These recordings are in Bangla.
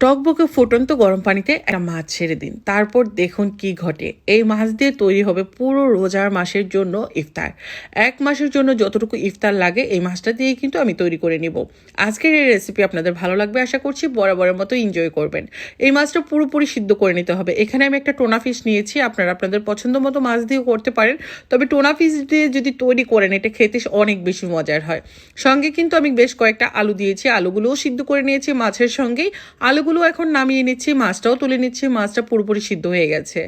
টকবকে ফুটন্ত গরম পানিতে একটা মাছ ছেড়ে দিন। তারপর দেখুন কি ঘটে। এই মাছ দিয়ে তৈরি হবে পুরো রোজার মাসের জন্য ইফতার। এক মাসের জন্য যতটুকু ইফতার লাগে, এই মাছটা দিয়ে কিন্তু আমি তৈরি করে নিব। আজকের এই রেসিপি আপনাদের ভালো লাগবে আশা করছি, বরাবরের মতো এনজয় করবেন। এই মাছটা পুরোপুরি সিদ্ধ করে নিতে হবে। এখানে আমি একটা টোনা ফিশ নিয়েছি, আপনারা আপনাদের পছন্দ মতো মাছ দিয়েও করতে পারেন। তবে টোনা ফিশ দিয়ে যদি তৈরি করেন, এটা খেতে অনেক বেশি মজার হয়। সঙ্গে কিন্তু আমি বেশ কয়েকটা আলু দিয়েছি, আলুগুলোও সিদ্ধ করে নিয়েছি মাছের সঙ্গেই। আলুগুলো এখন নামিয়ে নিচ্ছি, মাছটাও তুলে নিচ্ছি, মাছটা পুরোপুরি সিদ্ধ হয়ে গেছে।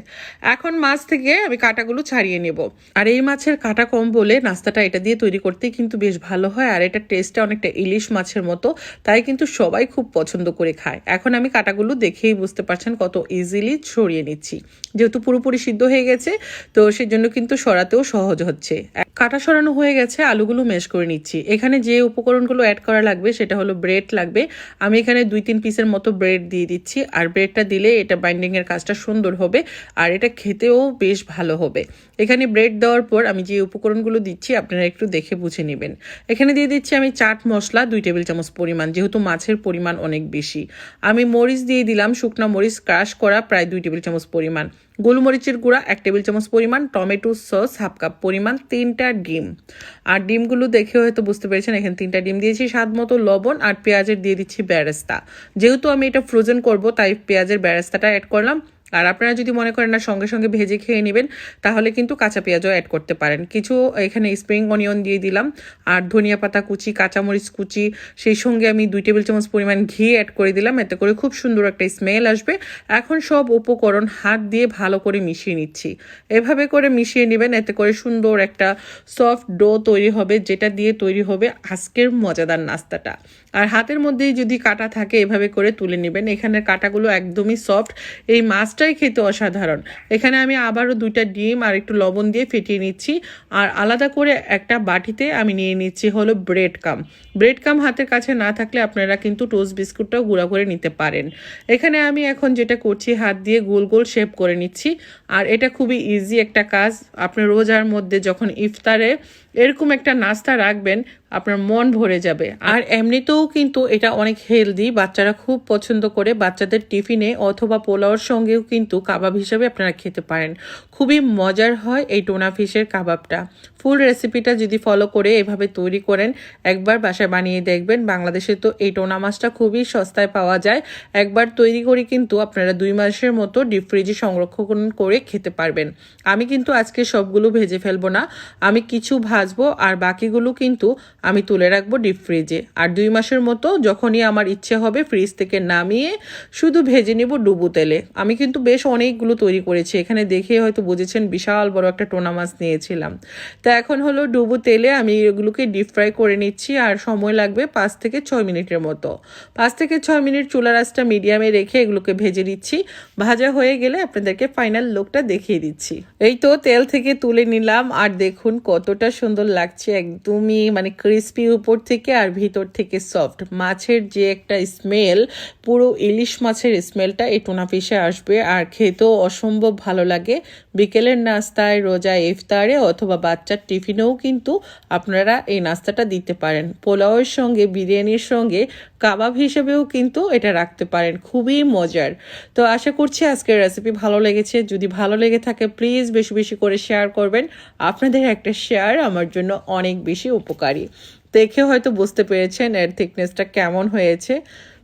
এখন মাছ থেকে আমি কাটাগুলো ছাড়িয়ে নেব। আর এই মাছের কাটা কম বলে নাস্তাটা এটা দিয়ে তৈরি করতে কিন্তু বেশ ভালো হয়, আর এটা টেস্টটা অনেকটা ইলিশ মাছের মতো, তাই কিন্তু সবাই খুব পছন্দ করে খায়। এখন আমি কাটাগুলো দেখেই বুঝতে পারছেন কত ইজিলি ছড়িয়ে নিচ্ছি। যেহেতু পুরোপুরি সিদ্ধ হয়ে গেছে, তো সেজন্য কিন্তু সরাতেও সহজ হচ্ছে। কাটা সরানো হয়ে গেছে, আলুগুলো মেশ করে নিচ্ছি। এখানে যে উপকরণগুলো অ্যাড করা লাগবে সেটা হলো ব্রেড লাগবে। আমি এখানে দুই তিন পিসের মতো ব্রেড দিয়ে দিচ্ছি। আর ব্রেডটা দিলে এটা বাইন্ডিংয়ের কাজটা সুন্দর হবে আর এটা খেতেও বেশ ভালো হবে। এখানে ব্রেড দেওয়ার পর আমি যে উপকরণগুলো দিচ্ছি, আপনারা একটু দেখে বুঝে নেবেন। এখানে দিয়ে দিচ্ছি আমি চাট মশলা, দুই টেবিল চামচ পরিমাণ, যেহেতু মাছের পরিমাণ অনেক বেশি। আমি মরিচ দিয়ে দিলাম, শুকনো মরিচ ক্রাশ করা প্রায় দুই টেবিল চামচ পরিমাণ। গোলমরিচের গুঁড়া এক টেবিল চামচ পরিমাণ, টমেটো সস হাফ কাপ পরিমাণ, তিনটা ডিম। আর ডিমগুলো দেখে হয়তো বুঝতে পেরেছেন, এখানে তিনটা ডিম দিয়েছি, স্বাদ মতো লবণ আর পেঁয়াজের দিয়ে দিচ্ছি ব্যারেস্তা। যেহেতু আমি এটা ফ্রোজেন করব, তাই পেঁয়াজের ব্যারেস্তাটা অ্যাড করলাম। আর আপনারা যদি মনে করেন না সঙ্গে সঙ্গে ভেজে খেয়ে নেবেন, তাহলে কিন্তু কাঁচা পেঁয়াজও অ্যাড করতে পারেন। কিছু এখানে স্প্রিং অনিয়ন দিয়ে দিলাম, আর ধনিয়া পাতা কুচি, কাঁচামরিচ কুচি, সেই সঙ্গে আমি দুই টেবিল চামচ পরিমাণ ঘি অ্যাড করে দিলাম, এতে করে খুব সুন্দর একটা স্মেল আসবে। এখন সব উপকরণ হাত দিয়ে ভালো করে মিশিয়ে নিচ্ছি। এভাবে করে মিশিয়ে নেবেন, এতে করে সুন্দর একটা সফট ডো তৈরি হবে, যেটা দিয়ে তৈরি হবে আজকের মজাদার নাস্তাটা। আর হাতের মধ্যেই যদি কাটা থাকে, এভাবে করে তুলে নেবেন। এখানের কাটাগুলো একদমই সফট এই মাছটাই খেতে অসাধারণ। এখানে আমি আবারও দুইটা ডিম আর একটু লবণ দিয়ে ফেটিয়ে নিচ্ছি। আর আলাদা করে একটা বাটিতে আমি নিয়ে নিচ্ছি হলো ব্রেড কাম ব্রেড কাম হাতের কাছে না থাকলে আপনারা কিন্তু টোস্ট বিস্কুটটাও গুঁড়া করে নিতে পারেন। এখানে আমি এখন যেটা করছি, হাত দিয়ে গোল গোল শেপ করে নিচ্ছি। আর এটা খুবই ইজি একটা কাজ। আপনি রোজার মধ্যে যখন ইফতারে এরকম একটা নাস্তা রাখবেন, আপনার মন ভরে যাবে। আর এমনিতেও কিন্তু এটা অনেক হেলদি বাচ্চারা খুব পছন্দ করে। বাচ্চাদের টিফিনে অথবা পোলাওর সঙ্গেও কিন্তু কাবাব হিসেবে আপনারা খেতে পারেন। খুবই মজার হয় এই টোনা ফিশের কাবাবটা। ফুল রেসিপিটা যদি ফলো করে এভাবে তৈরি করেন, একবার বাসায় বানিয়ে দেখবেন। বাংলাদেশে তো এই টোনা মাছটা খুবই সস্তায় পাওয়া যায়। একবার তৈরি করে কিন্তু আপনারা দুই মাসের মতো ডিপ ফ্রিজে সংরক্ষণ করে খেতে পারবেন। আমি কিন্তু আজকে সবগুলো ভেজে ফেলব না। আমি কিছু ভাজবো আর বাকিগুলো কিন্তু আমি তুলে রাখব ডিপ ফ্রিজে আর দুই মাসের মতো যখনই আমার ইচ্ছে হবে ফ্রিজ থেকে নামিয়ে শুধু ভেজে নেব ডুবু তেলে। আমি কিন্তু বেশ অনেকগুলো তৈরি করেছি। এখানে দেখে হয়তো বুঝেছেন বিশাল বড় একটা টোনা মাছ নিয়েছিলাম। তা এখন হলো ডুবু তেলে আমি এগুলোকে ডিপ ফ্রাই করে নিচ্ছি আর সময় লাগবে পাঁচ থেকে ছয় মিনিটের মতো। পাঁচ থেকে ছয় মিনিট চুলা রাসটা মিডিয়ামে রেখে এগুলোকে ভেজে দিচ্ছি ভাজা হয়ে গেলে আপনাদেরকে ফাইনাল লুকটা দেখিয়ে দিচ্ছি। এই তো তেল থেকে তুলে নিলাম আর দেখুন কতটা সুন্দর লাগছে একদমই মানে ক্রিস্পি উপর থেকে আর ভিতর থেকে সফট মাছের যে একটা স্মেল পুরো ইলিশ মাছের স্মেলটা এই টোনা ফিশে আসবে আর খেতেও অসম্ভব ভালো লাগে। বিকেলের নাস্তায়, রোজা ইফতারে অথবা বাচ্চার টিফিনেও কিন্তু আপনারা এই নাস্তাটা দিতে পারেন। পোলাওয়ের সঙ্গে, বিরিয়ানির সঙ্গে, কাবাব হিসেবেও কিন্তু এটা রাখতে পারেন। খুবই মজার। তো আশা করছি আজকের রেসিপি ভালো লেগেছে। যদি ভালো লেগে থাকে প্লিজ বেশি বেশি করে শেয়ার করবেন। আপনাদের একটা শেয়ার আমার জন্য অনেক বেশি উপকারী। দেখে হয়তো বুঝতে পেরেছেন এর থিকনেসটা কেমন হয়েছে।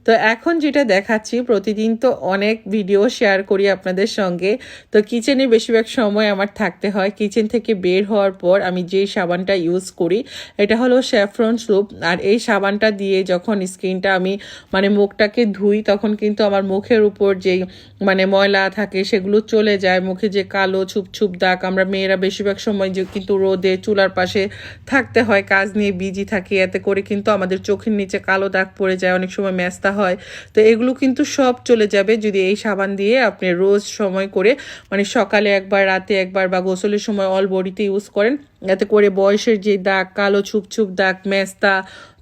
তো এখন যেটা দেখাচ্ছি, প্রতিদিন তো অনেক ভিডিও শেয়ার করি আপনাদের সঙ্গে। তো কিচেনে বেশিরভাগ সময় আমার থাকতে হয়। কিচেন থেকে বের হওয়ার পর আমি যে সাবানটা ইউজ করি, এটা হলো স্যাফরন স্যুপ আর এই সাবানটা দিয়ে যখন স্কিনটা আমি মানে মুখটাকে ধুই, তখন কিন্তু আমার মুখের উপর যেই মানে ময়লা থাকে, সেগুলো চলে যায়। মুখে যে কালো ছুপ ছুপ দাগ, আমরা মেয়েরা বেশিরভাগ সময় যে কিন্তু রোদে চুলার পাশে থাকতে হয়, কাজ নিয়ে বিজি থাকি, এতে করে কিন্তু আমাদের চোখের নিচে কালো দাগ পড়ে যায়। অনেক সময় ম্যাস্তা হয়। তো এগুলো কিন্তু সব চলে যাবে যদি এই সাবান দিয়ে আপনি রোজ সময় করে মানে সকালে একবার, রাতে একবার বা গোসলের সময় অল বডিতে ইউজ করেন। এতে করে বয়সের যে দাগ, কালো ছুপ ছুপ দাগ, মেস্তা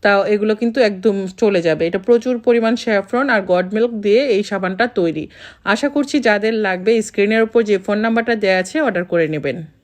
তা এগুলো কিন্তু একদম চলে যাবে। এটা প্রচুর পরিমাণ স্যাফরন আর গড মিল্ক দিয়ে এই সাবানটা তৈরি। আশা করছি যাদের লাগবে স্ক্রিনের উপর যে ফোন নাম্বারটা দেওয়া আছে অর্ডার করে নেবেন।